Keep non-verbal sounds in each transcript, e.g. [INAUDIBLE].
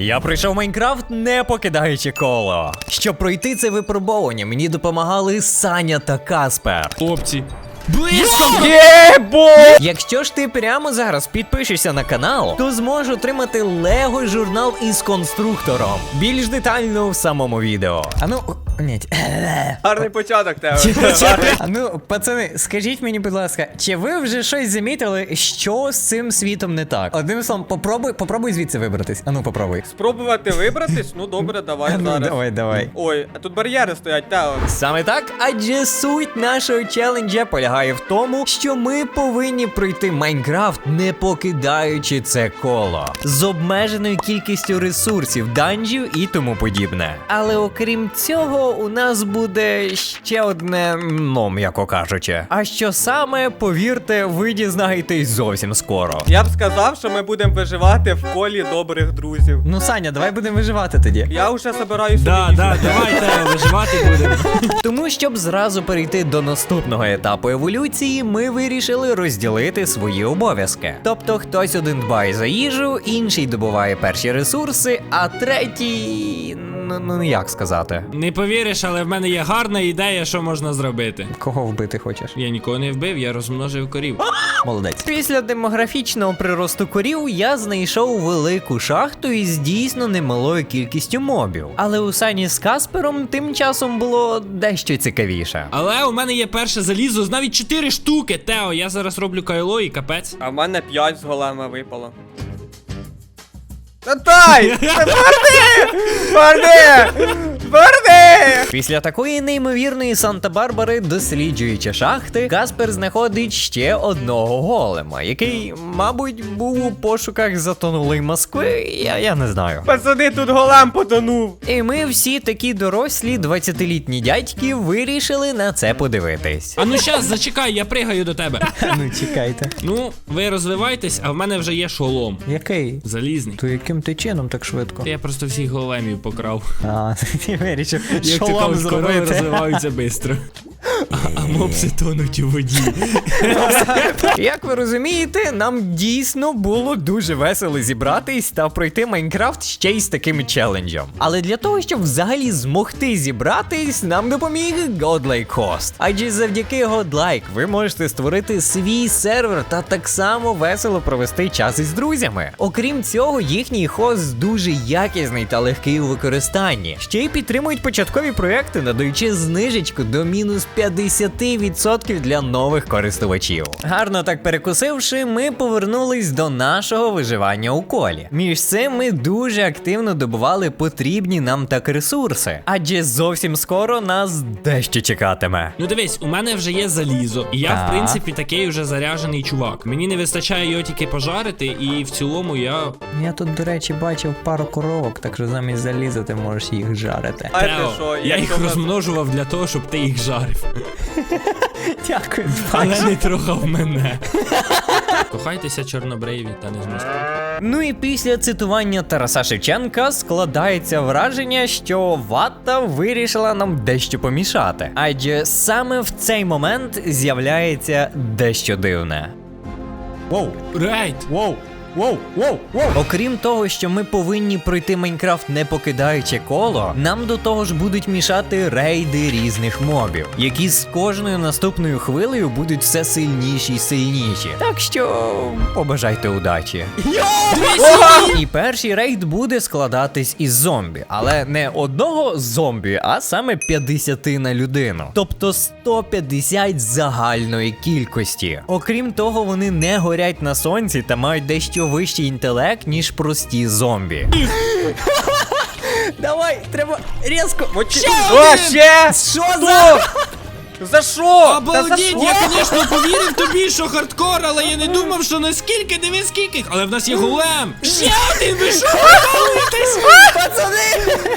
Я прийшов в Майнкрафт, не покидаючи коло. Щоб пройти це випробовування, мені допомагали Саня та Каспер. Хлопці. Близько! Єбо! Якщо ж ти прямо зараз підпишешся на канал, то зможеш отримати Лего журнал із конструктором. Більш детально в самому відео. А ну, ні. [LAUGHS] Гарний початок тебе. А ну, пацани, скажіть мені, будь ласка, чи ви вже щось замітили, що з цим світом не так? Одним словом, попробуй, попробуй звідси вибратись. А ну, попробуй. Спробувати вибратись? Ну добре, давай [LAUGHS] ну, зараз. давай, давай. Ой, а тут бар'єри стоять, Тео. Саме так, адже суть нашого челенджа полягає в тому, що ми повинні пройти Майнкрафт, не покидаючи це коло з обмеженою кількістю ресурсів, данжів і тому подібне. Але окрім цього, у нас буде ще одне, ну м'яко кажучи. А що саме, повірте, ви дізнаєтесь зовсім скоро. Я б сказав, що ми будемо виживати в колі добрих друзів. Ну, Саня, давай будемо виживати тоді. Я вже собираю собі. Да, да, давайте [LAUGHS] виживати будемо. Тому, щоб зразу перейти до наступного етапу еволюції, ми вирішили розділити свої обов'язки. Тобто хтось один дбає за їжу, інший добуває перші ресурси, а третій. Ну, ну як сказати. Не повіриш, але в мене є гарна ідея, що можна зробити. Кого вбити хочеш? Я нікого не вбив, я розмножив корів. Молодець. Після демографічного приросту корів я знайшов велику шахту із дійсно немалою кількістю мобів. Але у Сані з Каспером тим часом було дещо цікавіше. Але у мене є перше залізо з навіть 4 штуки. Тео, я зараз роблю кайло і капець. А в мене 5 з голема випало. Та дай! Та [LAUGHS] Верни! Після такої неймовірної Санта-Барбари, досліджуючи шахти, Каспер знаходить ще одного голема, який, мабуть, був у пошуках затонулої Москви. Я, я не знаю. Пацани, тут голем потонув. І ми всі такі дорослі 20-літні дядьки вирішили на це подивитись. А ну щас, зачекай, я пригаю до тебе. [LAUGHS] Ну чекайте. Ну, ви розвивайтесь, а в мене вже є шолом. Який? Залізний. То яким ти чином так швидко? Я просто всіх големів покрав. А, [LAUGHS] ти вирішив шолом зробити. розвиваються швидко. А, мопси тонуть у воді. [LAUGHS] Як ви розумієте, нам дійсно було дуже весело зібратись та пройти Майнкрафт ще й з таким челенджем. Але для того, щоб взагалі змогти зібратись, нам допоміг Godlike Host. Адже завдяки Godlike ви можете створити свій сервер та так само весело провести час із друзями. Окрім цього, їхній хост дуже якісний та легкий у використанні. Ще й підтримують початкові проекти, надаючи знижечку до мінус 50% для нових користувачів. Гарно так перекусивши, ми повернулись до нашого виживання у колі. Між цим ми дуже активно добували потрібні нам так ресурси, адже зовсім скоро нас дещо чекатиме. Ну дивись, у мене вже є залізо, і я, в принципі, такий вже заряжений чувак. Мені не вистачає його тільки пожарити, і в цілому я. Я тут, до речі, бачив пару коровок, так що замість заліза ти можеш їх жарити. Тео, я їх розмножував для того, щоб ти їх жарив. [LAUGHS] Дякую, Але не трохав мене. [LAUGHS] Кохайтеся чорнобриві та не змістити. Ну і після цитування Тараса Шевченка складається враження, що вата вирішила нам дещо помішати. Адже саме в цей момент з'являється дещо дивне. Воу, Рейд! воу, воу, воу, воу. Окрім того, що ми повинні пройти Майнкрафт не покидаючи коло, нам до того ж будуть мішати рейди різних мобів, які з кожною наступною хвилею будуть все сильніші й сильніші. Так що побажайте удачі. І перший рейд буде складатись із зомбі, але не одного зомбі, а саме 50 на людину. Тобто 150 загальної кількості. Окрім того, вони не горять на сонці та мають дещо вищий інтелект, ніж прості зомбі. Давай, треба різко. Ще О, ще! Що за? За що? Обалдіть, я, звісно, повірив тобі, що хардкор, але я не думав, що наскільки, диви скільки. Але в нас є голем. Ще один, ви що? Пацани!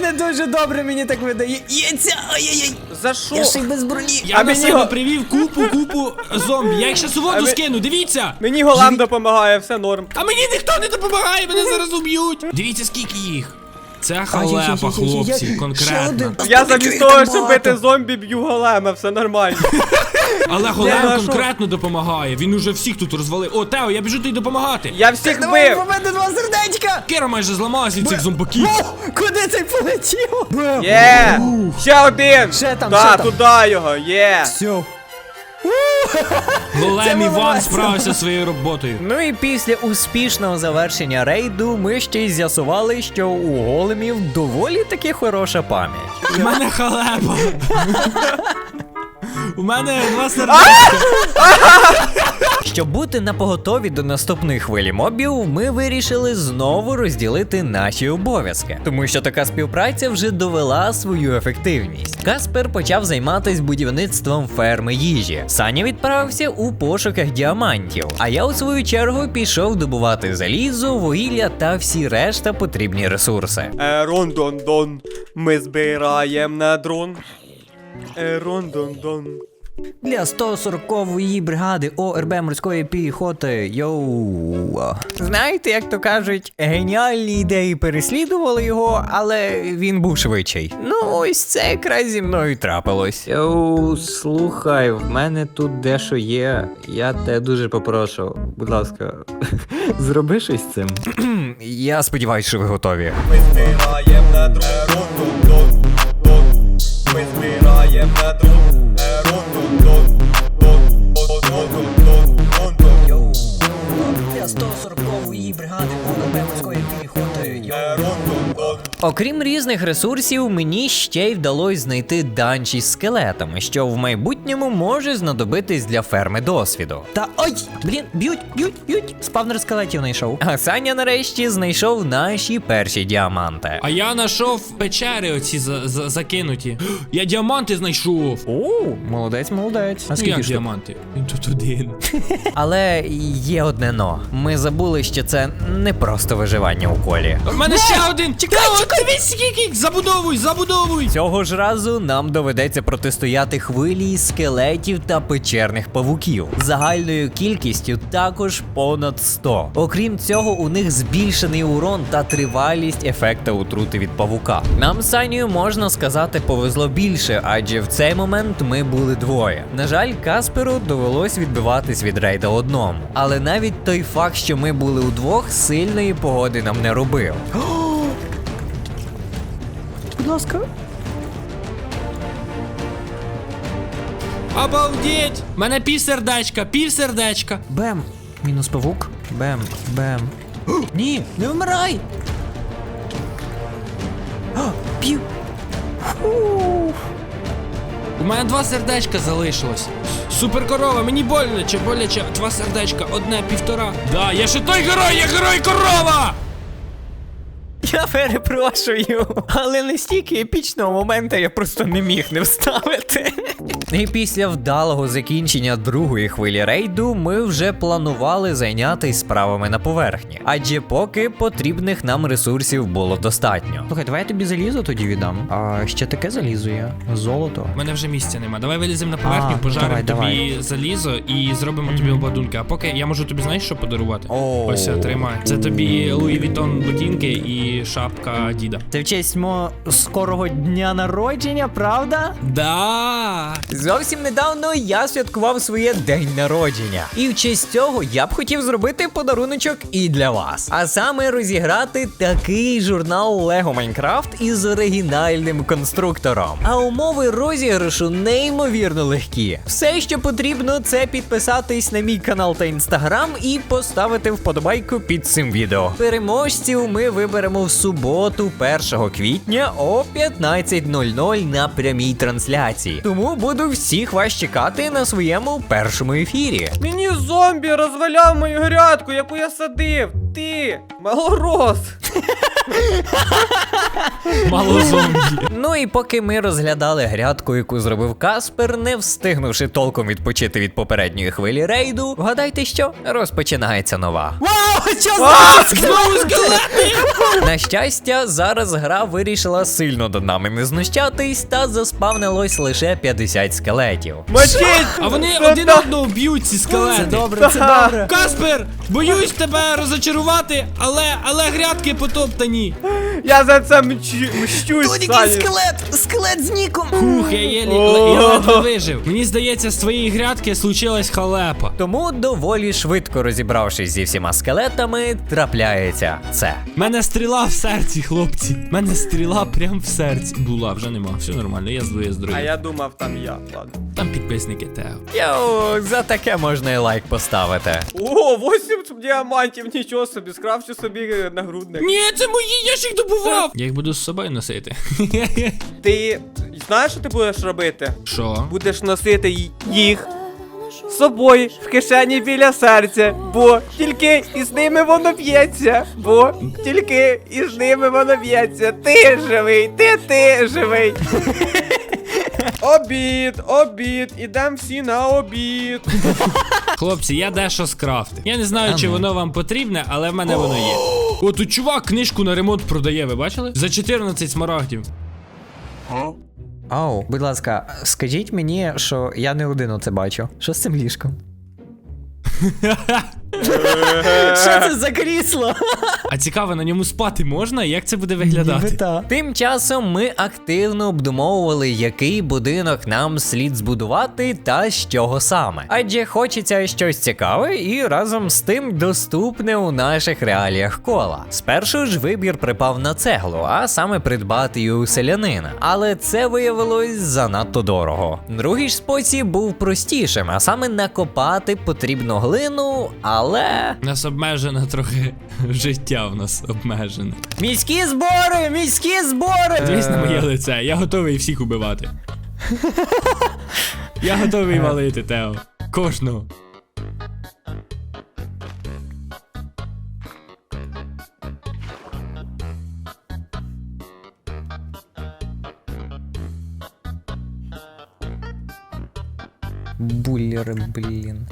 Це не дуже добре, мені так видається. Ай-яй-яй. За що? Я ще й без броні. Я А на мені себе го- привів купу, купу зомбі. Я їх ще у воду ми- скину, дивіться. Мені голем допомагає, все норм. А мені ніхто не допомагає, мене зараз уб'ють. Дивіться, скільки їх. Це халепа, хлопці, конкретно. Я замість того, щоб бити зомбі, б'ю голема, все нормально. [LAUGHS] Але голем конкретно допомагає. Він уже всіх тут розвалив. О, Тео, я біжу тобі допомагати. Я всіх Давай, бив! у мене два сердечка! Кера майже зламалася від цих зомбаків. О, куди цей полетів? Є! Ще один! Ще там, Та, ще там. туди його, є! Все. Голем Іван справився своєю роботою. Ну і після успішного завершення рейду ми ще й з'ясували, що у големів доволі таки хороша пам'ять. У мене халепа. У мене два сердечка. Щоб бути на поготові до наступної хвилі мобів, ми вирішили знову розділити наші обов'язки, тому що така співпраця вже довела свою ефективність. Каспер почав займатися будівництвом ферми їжі. Саня відправився у пошуках діамантів. А я у свою чергу пішов добувати залізо, вугілля та всі решта потрібні ресурси. Ерондондон, ми збираємо на дрон. Ерондондон. Для 140-ї бригади ОРБ морської піхоти. Йоу. Знаєте, як то кажуть, геніальні ідеї переслідували його, але він був швидший. Ну, ось це якраз зі мною трапилось. Йоу, слухай, в мене тут дещо є. Я тебе дуже попрошу. Будь ласка, [LAUGHS] зроби щось з цим. [CLEARS THROAT] Я сподіваюся, що ви готові. Ми збираємо на. Ерондондон. Ми збираємо на дрон. Ерондондон. Окрім різних ресурсів, мені ще й вдалося знайти данчі з скелетами, що в майбутньому може знадобитись для ферми досвіду. Та ой, блін, б'ють, б'ють, б'ють. Спавнер скелетів знайшов. А Саня нарешті знайшов наші перші діаманти. А я знайшов печери оці за- за- закинуті. [GASPS] Я діаманти знайшов. О, молодець, молодець. А Ну як діаманти? Він тут один. [LAUGHS] Але є одне но. Ми забули, що це не просто виживання у колі. У мене ще один! Чекай, дивись, скільки! Забудовуй, забудовуй! Цього ж разу нам доведеться протистояти хвилі скелетів та печерних павуків. Загальною кількістю також понад 100. Окрім цього, у них збільшений урон та тривалість ефекта отрути від павука. Нам Санію можна сказати повезло більше, адже в цей момент ми були двоє. На жаль, Касперу довелось відбиватись від рейда одному. Але навіть той факт, що ми були удвох, сильної погоди нам не робив. [GASPS] Будь ласка. Обалдеть! У мене пів сердечка, пів сердечка. Бем. Мінус павук. Бем, бем. [GASPS] Ні, не вмирай! [GASPS] О. Фу. У мене два сердечка залишилось. Суперкорова, мені боляче, боляче. Два сердечка, одне, півтора. Да, я ще той герой, я герой корова! Я перепрошую, але настільки епічного моменту я просто не міг не вставити. І після вдалого закінчення другої хвилі рейду ми вже планували зайнятися справами на поверхні, адже поки потрібних нам ресурсів було достатньо. Слухай, давай я тобі залізо тоді віддам. А ще таке залізо є. Золото. У мене вже місця нема. Давай виліземо на поверхню, А, пожаримо давай, тобі залізо і зробимо тобі обладунки. А поки я можу тобі знаєш, що подарувати? О. Ось тримай. Це тобі Луї Вітон ботинки і шапка діда. Це в честь мого скорого дня народження, правда? Да. Зовсім недавно я святкував своє день народження. І в честь цього я б хотів зробити подаруночок і для вас. А саме розіграти такий журнал Lego Minecraft із оригінальним конструктором. А умови розіграшу неймовірно легкі. Все, що потрібно, це підписатись на мій канал та інстаграм і поставити вподобайку під цим відео. Переможців ми виберемо суботу, 1 квітня о 15.00 на прямій трансляції. Тому буду всіх вас чекати на своєму першому ефірі. Мені зомбі розваляв мою грядку, яку я садив. Ти, малорос. Мало зомбі. Ну і поки ми розглядали грядку, яку зробив Каспер, не встигнувши толком відпочити від попередньої хвилі рейду, вгадайте, що розпочинається нова. Вау! Що Знову скелети! На щастя, зараз гра вирішила сильно над нами не знущатись та заспавнилось лише 50 скелетів. А вони один одного б'ють ці скелети. добре, це добре. Каспер, боюсь тебе розочарувати, але але грядки потоптані. Я за це мчу, мщусь, Сані. скелет! Скелет з ніком! Ух, я, єлі, О. я ледве вижив. Мені здається, з твоєї грядки случилась халепа. Тому доволі швидко розібравшись зі всіма скелетами, трапляється це. Мене стріла в серці, хлопці. Мене стріла прям в серці. Була, вже нема. Все нормально, я здую, я А здоров'я. я думав, там я. Ладно. Там підписники Тео. Йоу, за таке можна і лайк поставити. О, 8 діамантів, нічого собі, скрафчу собі нагрудник. Ні, це мої, я ж їх добував. Я їх буду з собою носити. [LAUGHS] Ти знаєш, що ти будеш робити? Що? Будеш носити й- їх з собою в кишені біля серця, бо тільки із ними воно б'ється, бо тільки із ними воно б'ється. Ти живий, ти ти живий. [LAUGHS] Обід, обід, ідем всі на обід. Хлопці, я дещо скрафтив. Я не знаю, чи воно вам потрібне, але в мене воно є. О, тут чувак книжку на ремонт продає, ви бачили? За 14 смарагдів. Ау, будь ласка, скажіть мені, що я не один оце бачу. Що з цим ліжком? [LAUGHS] Що це за крісло? А цікаво, на ньому спати можна? Як це буде виглядати? Тим часом ми активно обдумовували, який будинок нам слід збудувати та з чого саме. Адже хочеться щось цікаве і разом з тим доступне у наших реаліях кола. Спершу ж вибір припав на цеглу, а саме придбати її у селянина. Але це виявилось занадто дорого. Другий ж спосіб був простішим, а саме накопати потрібну глину, але. У нас обмежено трохи [LAUGHS] життя в нас обмежене. Міські збори! Міські збори! Дивись на моє лице, я готовий всіх убивати. Я готовий валити, Тео. Кожного. Буллери, блін.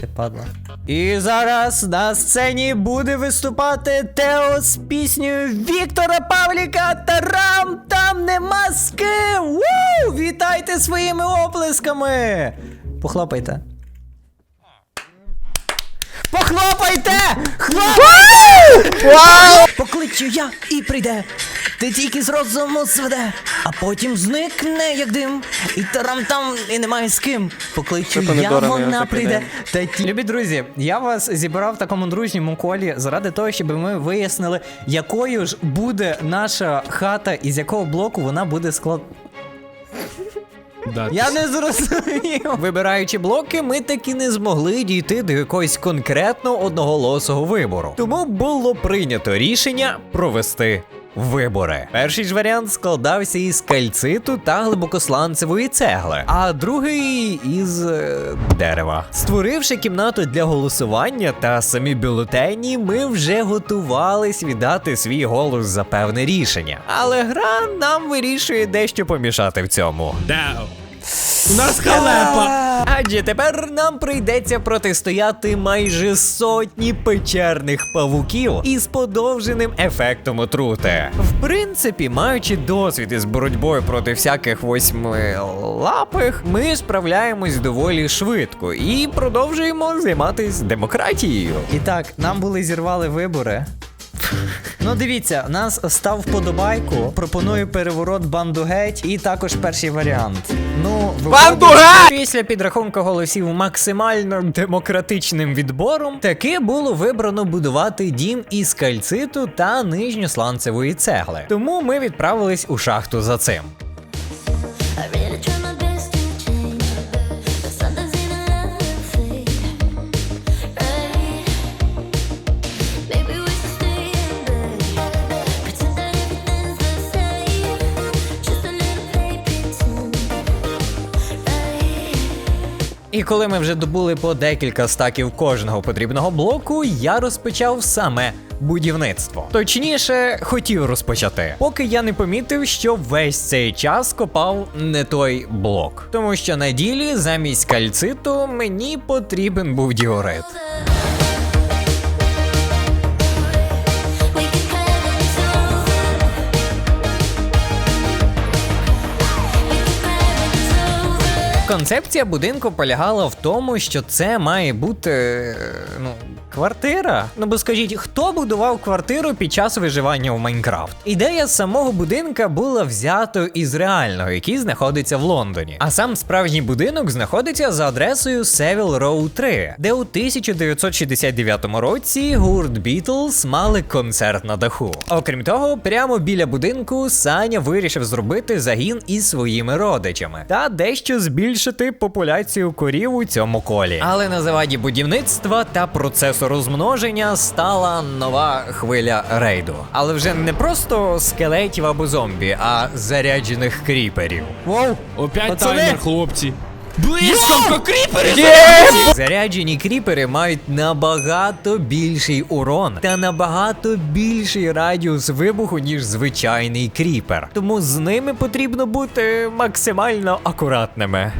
Ти падла. І зараз на сцені буде виступати Тео з піснею Віктора Павліка Тарам там нема ски! Ву! Вітайте своїми оплесками! Похлопайте. Похлопайте! Хлопайте! Вау! Покличу я і прийде. Ти тільки з розуму зведе, а потім зникне, як дим, і тарам там і немає з ким. Покличу Це я, помідорами вона прийде. Та ті... Любі друзі, я вас зібрав в такому дружньому колі заради того, щоб ми вияснили, якою ж буде наша хата і з якого блоку вона буде склад. Да. Я не зрозумів. Вибираючи блоки, ми таки не змогли дійти до якогось конкретно одноголосого вибору. Тому було прийнято рішення провести. Вибори. Перший ж варіант складався із кальциту та глибокосланцевої цегли, а другий із е, дерева. Створивши кімнату для голосування та самі бюлетені, ми вже готувались віддати свій голос за певне рішення. Але гра нам вирішує дещо помішати в цьому. Тео. У нас халепа. Адже тепер нам прийдеться протистояти майже сотні печерних павуків із подовженим ефектом отрути. В принципі, маючи досвід із боротьбою проти всяких восьмилапих, ми справляємось доволі швидко і продовжуємо займатися демократією. І так, нам були зірвали вибори. Ну дивіться, нас став вподобайку. Пропоную переворот банду геть і також перший варіант. Ну, Банду геть! Після підрахунку голосів максимально демократичним відбором таки було вибрано будувати дім із кальциту та нижньосланцевої цегли. Тому ми відправились у шахту за цим. І коли ми вже добули по декілька стаків кожного потрібного блоку, я розпочав саме будівництво. Точніше, хотів розпочати, поки я не помітив, що весь цей час копав не той блок. Тому що на ділі замість кальциту мені потрібен був діорит. Концепція будинку полягала в тому, що це має бути е, ну, квартира. Ну бо скажіть, хто будував квартиру під час виживання в Майнкрафт? Ідея самого будинка була взятою із реального, який знаходиться в Лондоні. А сам справжній будинок знаходиться за адресою Seville Row 3, де у 1969 році гурт Beatles мали концерт на даху. Окрім того, прямо біля будинку Саня вирішив зробити загін із своїми родичами та дещо збільшити популяцію корів у цьому колі. Але на заваді будівництва та процесу розмноження стала нова хвиля рейду. Але вже не просто скелетів або зомбі, а заряджених кріперів. Воу! Опять Пацани! таймер, хлопці. Блискавка кріпери! Заряджені кріпери мають набагато більший урон та набагато більший радіус вибуху, ніж звичайний кріпер. Тому з ними потрібно бути максимально акуратними.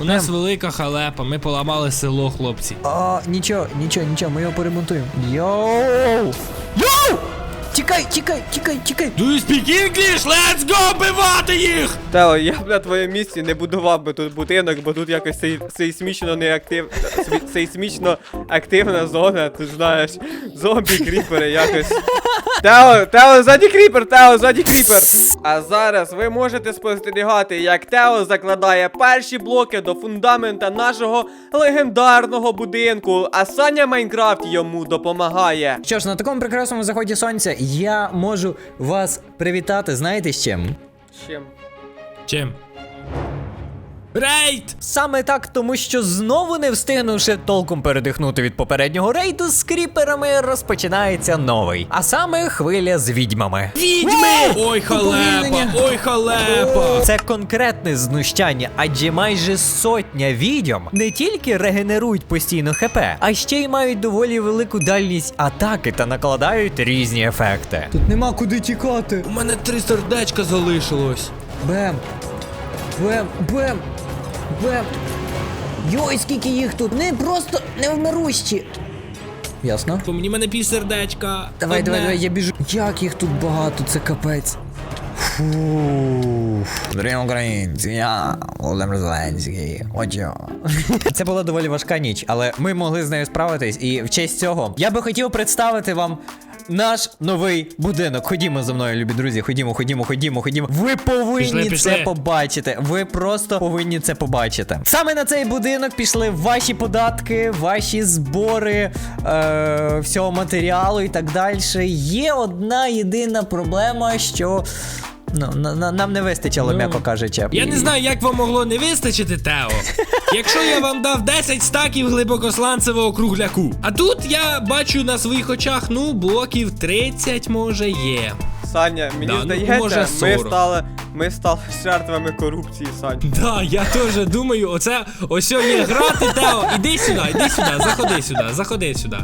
У нас велика халепа, ми поламали село, хлопці. А, нічого, нічого, нічого, ми його поремонтуємо. Йоу! Йоу! Тікай, тікай, тікай, тікай! Do you speak English? Let's go бивати їх! Тео, я б на твоєму місці не будував би тут будинок, бо тут якось сей- сейсмічно не актив... сейсмічно активна зона, ти знаєш, зомбі кріпери якось. Тео, Тео, ззаді кріпер, Тео, ззаді кріпер. А зараз ви можете спостерігати, як Тео закладає перші блоки до фундамента нашого легендарного будинку, а Саня Майнкрафт йому допомагає. Що ж, на такому прекрасному заході сонця я можу вас привітати, знаєте з чим? Чим? Чим? Рейд! Саме так, тому що знову не встигнувши толком передихнути від попереднього рейду, з кріперами розпочинається новий. А саме хвиля з відьмами. Відьми! Ой, халепа! Ой, халепа! Це конкретне знущання, адже майже сотня відьом не тільки регенерують постійно ХП, а ще й мають доволі велику дальність атаки та накладають різні ефекти. Тут нема куди тікати. У мене три сердечка залишилось. Бем! Бем! Бем! Бем! Йой, скільки їх тут! Не просто невмирущі! Ясно? По мені мене пів сердечка. Давай, Одне. давай, давай, я біжу. Як їх тут багато, це капець. Дорогі українці, я Володимир Зеленський. Отже. [LAUGHS] Це була доволі важка ніч, але ми могли з нею справитись. І в честь цього я би хотів представити вам. Наш новий будинок. Ходімо за мною, любі друзі. Ходімо, ходімо, ходімо, ходімо. Ви повинні Пішли, це побачити. Ви просто повинні це побачити. Саме на цей будинок пішли ваші податки, ваші збори е, всього матеріалу і так далі. Є одна єдина проблема, що ну, на, на- нам не вистачило, Ну, м'яко кажучи. Я не знаю, як вам могло не вистачити, Тео. Якщо я вам дав 10 стаків глибокосланцевого кругляку. А тут я бачу на своїх очах, ну, блоків 30 може є. Саня, мені Да, ну, здається, може, ми стали, ми стали жертвами корупції, Саня. Да, я теж думаю, оце ось є грати, Тео. Іди сюди, іди сюди, заходи сюди, заходи сюди.